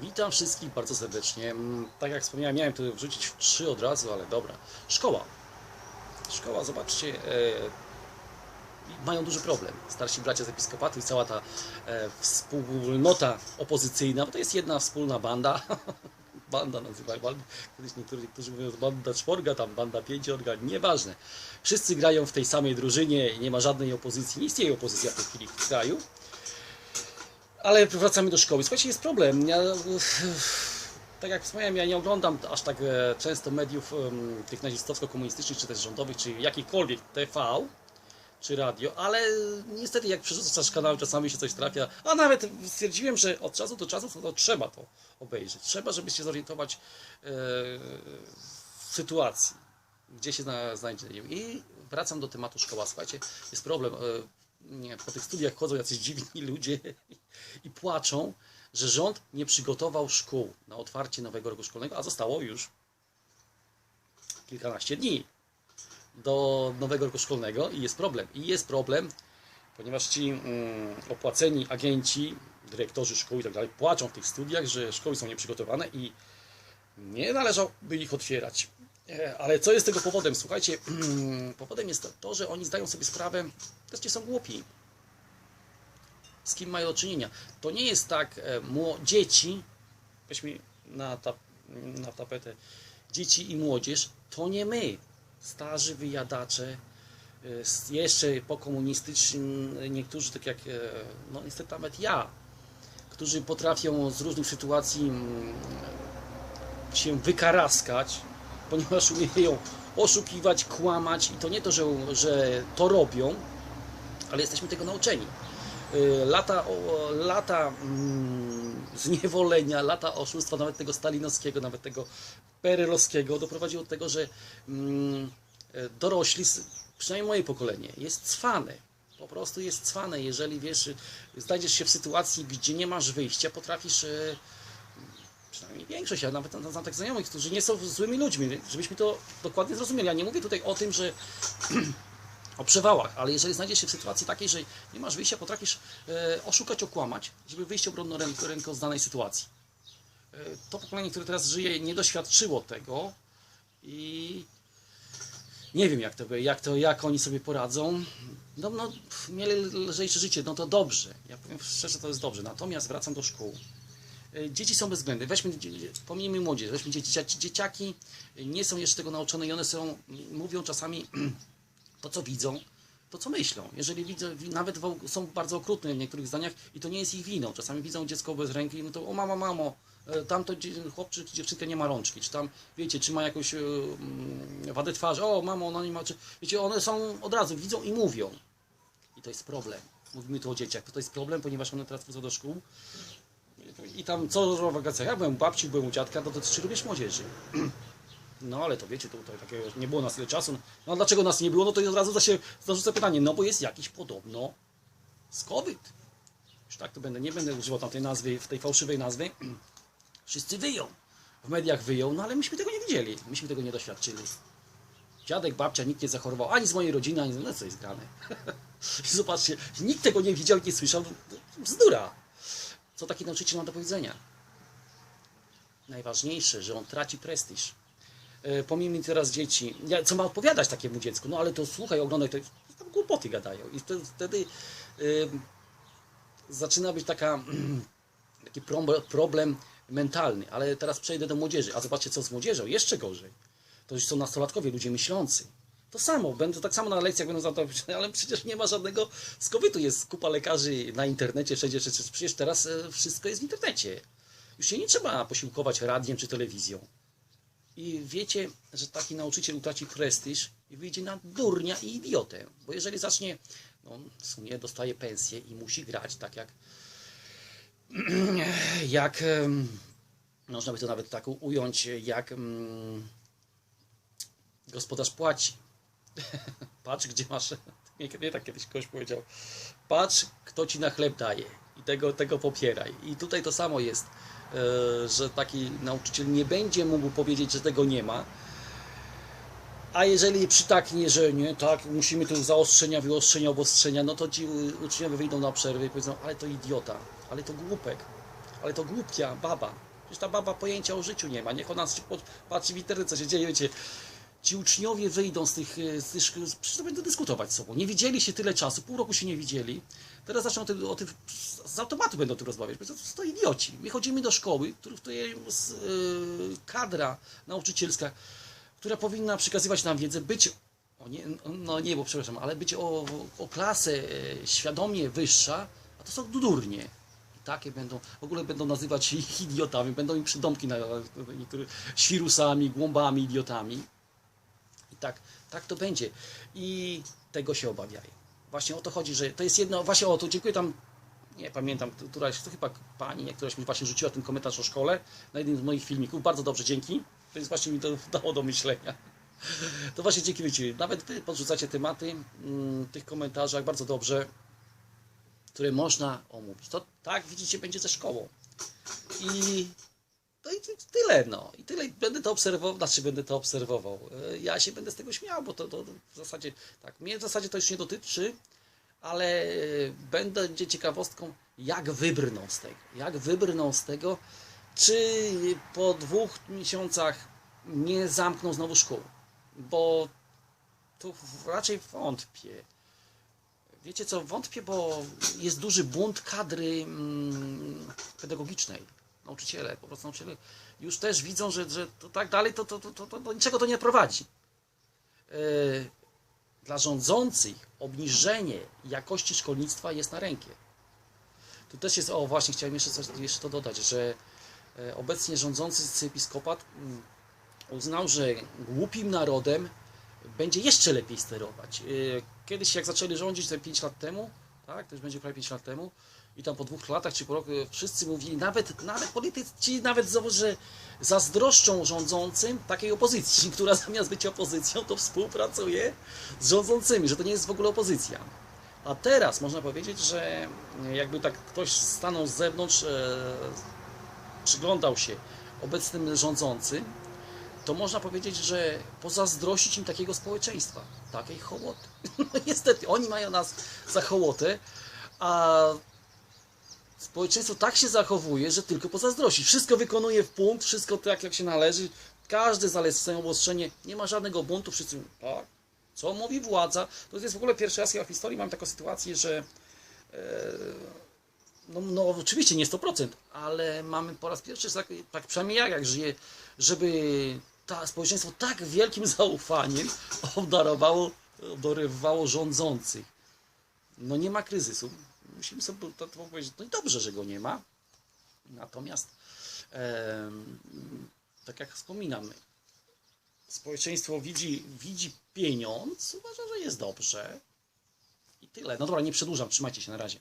Witam wszystkich bardzo serdecznie. Mm, Tak jak wspomniałem, miałem tu wrzucić trzy od razu, ale dobra. Szkoła. Szkoła, zobaczcie, e, mają duży problem. Starsi bracia z episkopatu i cała ta e, wspólnota opozycyjna, bo to jest jedna wspólna banda. banda nazywa, banda, kiedyś niektórzy, niektórzy mówią że banda czworga, tam banda pięciorga, nieważne. Wszyscy grają w tej samej drużynie, nie ma żadnej opozycji, nie istnieje opozycja w tej chwili w kraju. Ale wracamy do szkoły. Słuchajcie, jest problem. Ja, tak jak wspomniałem, ja nie oglądam aż tak e, często mediów tych nazistowsko-komunistycznych, czy też rządowych, czy jakichkolwiek TV, czy radio, ale niestety jak przerzucasz kanały, czasami się coś trafia, a nawet stwierdziłem, że od czasu do czasu to, to trzeba to obejrzeć. Trzeba, żeby się zorientować e, w sytuacji, gdzie się zna- znajdziemy. I wracam do tematu szkoła. Słuchajcie, jest problem. e, Nie, po tych studiach chodzą jacyś dziwni ludzie i płaczą, że rząd nie przygotował szkół na otwarcie nowego roku szkolnego, a zostało już kilkanaście dni do nowego roku szkolnego i jest problem. I jest problem, ponieważ ci mm, opłaceni agenci, dyrektorzy szkół i tak dalej płaczą w tych studiach, że szkoły są nieprzygotowane i nie należałoby ich otwierać. E, Ale co jest tego powodem? Słuchajcie, powodem jest to, że oni zdają sobie sprawę, wreszcie są głupi. Z kim mają do czynienia? To nie jest tak, e, dzieci, weźmy na, tap, na tapetę, dzieci i młodzież, to nie my, starzy wyjadacze, e, jeszcze pokomunistyczni, niektórzy, tak jak, no niestety nawet ja, którzy potrafią z różnych sytuacji mm, się wykaraskać, ponieważ umieją oszukiwać, kłamać i to nie to, że, że to robią, ale jesteśmy tego nauczeni. Y, Lata, lata mm, zniewolenia, lata oszustwa, nawet tego stalinowskiego, nawet tego perelowskiego, doprowadziło do tego, że mm, dorośli, przynajmniej moje pokolenie, jest cwane. Po prostu jest cwane, jeżeli wiesz, znajdziesz się w sytuacji, gdzie nie masz wyjścia, potrafisz e, przynajmniej większość, a nawet znam tak znajomych, którzy nie są złymi ludźmi, żebyśmy to dokładnie zrozumieli. Ja nie mówię tutaj o tym, że o przewałach, ale jeżeli znajdziesz się w sytuacji takiej, że nie masz wyjścia, potrafisz e, oszukać, okłamać, żeby wyjść obronną ręką, z danej sytuacji. E, to pokolenie, które teraz żyje, nie doświadczyło tego i nie wiem, jak to, jak to, jak oni sobie poradzą. No, no, mieli lżejsze życie, no to dobrze. Ja powiem szczerze, to jest dobrze. Natomiast wracam do szkół. E, Dzieci są bezwzględne. Weźmy, pomijmy młodzież, weźmy dzieci, dzieci. Dzieciaki nie są jeszcze tego nauczone i one są, mówią czasami to, co widzą, to, co myślą. Jeżeli widzą, wi- nawet są bardzo okrutne w niektórych zdaniach i to nie jest ich winą. Czasami widzą dziecko bez ręki, no to o mamo, mamo, e, tamto chłopczyk czy dziewczynka nie ma rączki, czy tam, wiecie, czy ma jakąś e, mm, wadę twarzy, o mamo, ona nie ma, czy, wiecie, one są od razu, widzą i mówią. I to jest problem. Mówimy tu o dzieciach, to jest problem, ponieważ one teraz wchodzą do szkół i tam co w wakacjach? Ja byłem u babci, byłem u dziadka, no to dotyczy również młodzieży. No ale to wiecie, tutaj takiego nie było nas tyle czasu. No a dlaczego nas nie było? No to od razu się zarzucę pytanie. No bo jest jakiś podobno z COVID. Już tak to będę, nie będę używał tam tej nazwy, tej fałszywej nazwy. Wszyscy wyją. W mediach wyją, no ale myśmy tego nie widzieli. Myśmy tego nie doświadczyli. Dziadek, babcia, nikt nie zachorował, ani z mojej rodziny, ani z... No co jest grane? Zobaczcie, nikt tego nie widział, nie słyszał. Bzdura. Co taki nauczyciel ma do powiedzenia? Najważniejsze, że on traci prestiż. E, Pomijmy teraz dzieci. Co ma odpowiadać takiemu dziecku? No ale to słuchaj, oglądaj, to tam głupoty gadają. I wtedy, wtedy y, zaczyna być taka, taki pro- problem mentalny. Ale teraz przejdę do młodzieży. A zobaczcie, co z młodzieżą. Jeszcze gorzej. To już są nastolatkowie, ludzie myślący. To samo, będą tak samo na lekcjach będą za to, ale przecież nie ma żadnego skowytu. Jest kupa lekarzy na internecie, wszędzie, przecież teraz e, wszystko jest w internecie. Już się nie trzeba posiłkować radiem czy telewizją. I wiecie, że taki nauczyciel utraci prestiż i wyjdzie na durnia i idiotę. Bo jeżeli zacznie, no w sumie dostaje pensję i musi grać tak jak, jak można by to nawet tak ująć, jak gospodarz płaci. Patrz, gdzie masz. Nie, tak kiedyś ktoś powiedział. Patrz, kto ci na chleb daje. I tego, tego popieraj. I tutaj to samo jest, e, że taki nauczyciel nie będzie mógł powiedzieć, że tego nie ma. A jeżeli przytaknie, że nie, tak, musimy tu zaostrzenia, wyostrzenia, obostrzenia, no to ci uczniowie wyjdą na przerwę i powiedzą, ale to idiota, ale to głupek, ale to głupia baba. Przecież ta baba pojęcia o życiu nie ma. Niech ona patrzy w internet, co się dzieje, wiecie. Ci uczniowie wyjdą z tych, e, z tych przecież będą dyskutować z sobą. Nie widzieli się tyle czasu, pół roku się nie widzieli. Teraz zaczną o tym, o tym z automatu będą tu rozmawiać. To, to, idioci. My chodzimy do szkoły, w której jest kadra nauczycielska, która powinna przekazywać nam wiedzę, być, o nie, no nie, bo przepraszam, ale być o, o klasę e, świadomie wyższa, a to są durnie. Takie będą, w ogóle będą nazywać ich idiotami, będą im przydomki na świrusami, głąbami, idiotami. I tak, tak to będzie. I tego się obawiają. Właśnie o to chodzi, że to jest jedno, właśnie o to, dziękuję tam, nie pamiętam, któraś, to chyba pani, któraś mi właśnie rzuciła ten komentarz o szkole na jednym z moich filmików. Bardzo dobrze, dzięki. To jest właśnie mi to dało do myślenia. To właśnie dzięki wiecie, nawet wy podrzucacie tematy mm, w tych komentarzach bardzo dobrze, które można omówić. To tak, widzicie, będzie ze szkołą. I no i ty- tyle, no. I tyle. Będę to obserwował, znaczy będę to obserwował. E, Ja się będę z tego śmiał, bo to, to w zasadzie, tak, mnie w zasadzie to już nie dotyczy, ale e, będzie ciekawostką, jak wybrną z tego. Jak wybrną z tego, czy po dwóch miesiącach nie zamkną znowu szkół. Bo tu raczej wątpię. Wiecie co, wątpię, bo jest duży bunt kadry mm, pedagogicznej. Nauczyciele, po prostu nauczyciele już też widzą, że, że to tak dalej, to, to, to, to, to do niczego to nie prowadzi. E, Dla rządzących obniżenie jakości szkolnictwa jest na rękę. Tu też jest, o właśnie, chciałem jeszcze, coś, jeszcze to dodać, że e, obecnie rządzący episkopat mm, uznał, że głupim narodem będzie jeszcze lepiej sterować. Yy, Kiedyś jak zaczęli rządzić te 5 lat temu, tak, to już będzie prawie 5 lat temu, i tam po dwóch latach czy po roku wszyscy mówili, nawet, nawet politycy, nawet że zazdroszczą rządzącym takiej opozycji, która zamiast być opozycją, to współpracuje z rządzącymi, że to nie jest w ogóle opozycja. A teraz można powiedzieć, że jakby tak ktoś stanął z zewnątrz, e, przyglądał się obecnym rządzącym, to można powiedzieć, że pozazdrościć im takiego społeczeństwa, takiej hołoty. No niestety, oni mają nas za hołotę, a społeczeństwo tak się zachowuje, że tylko pozazdrości. Wszystko wykonuje w punkt, wszystko tak jak się należy, każde zalecenie, obostrzenie, nie ma żadnego buntu, wszyscy tak, co mówi władza. To jest w ogóle pierwszy raz ja w historii mam taką sytuację, że e, no, no oczywiście nie 100%, ale mamy po raz pierwszy, tak, tak przynajmniej ja jak żyję, żeby ta społeczeństwo tak wielkim zaufaniem obdarowało, obdarowywało rządzących. No nie ma kryzysu. Musimy sobie to, to powiedzieć, no i dobrze, że go nie ma. Natomiast em, tak jak wspominam, społeczeństwo widzi, widzi pieniądz, uważa, że jest dobrze. I tyle. No dobra, nie przedłużam, trzymajcie się na razie.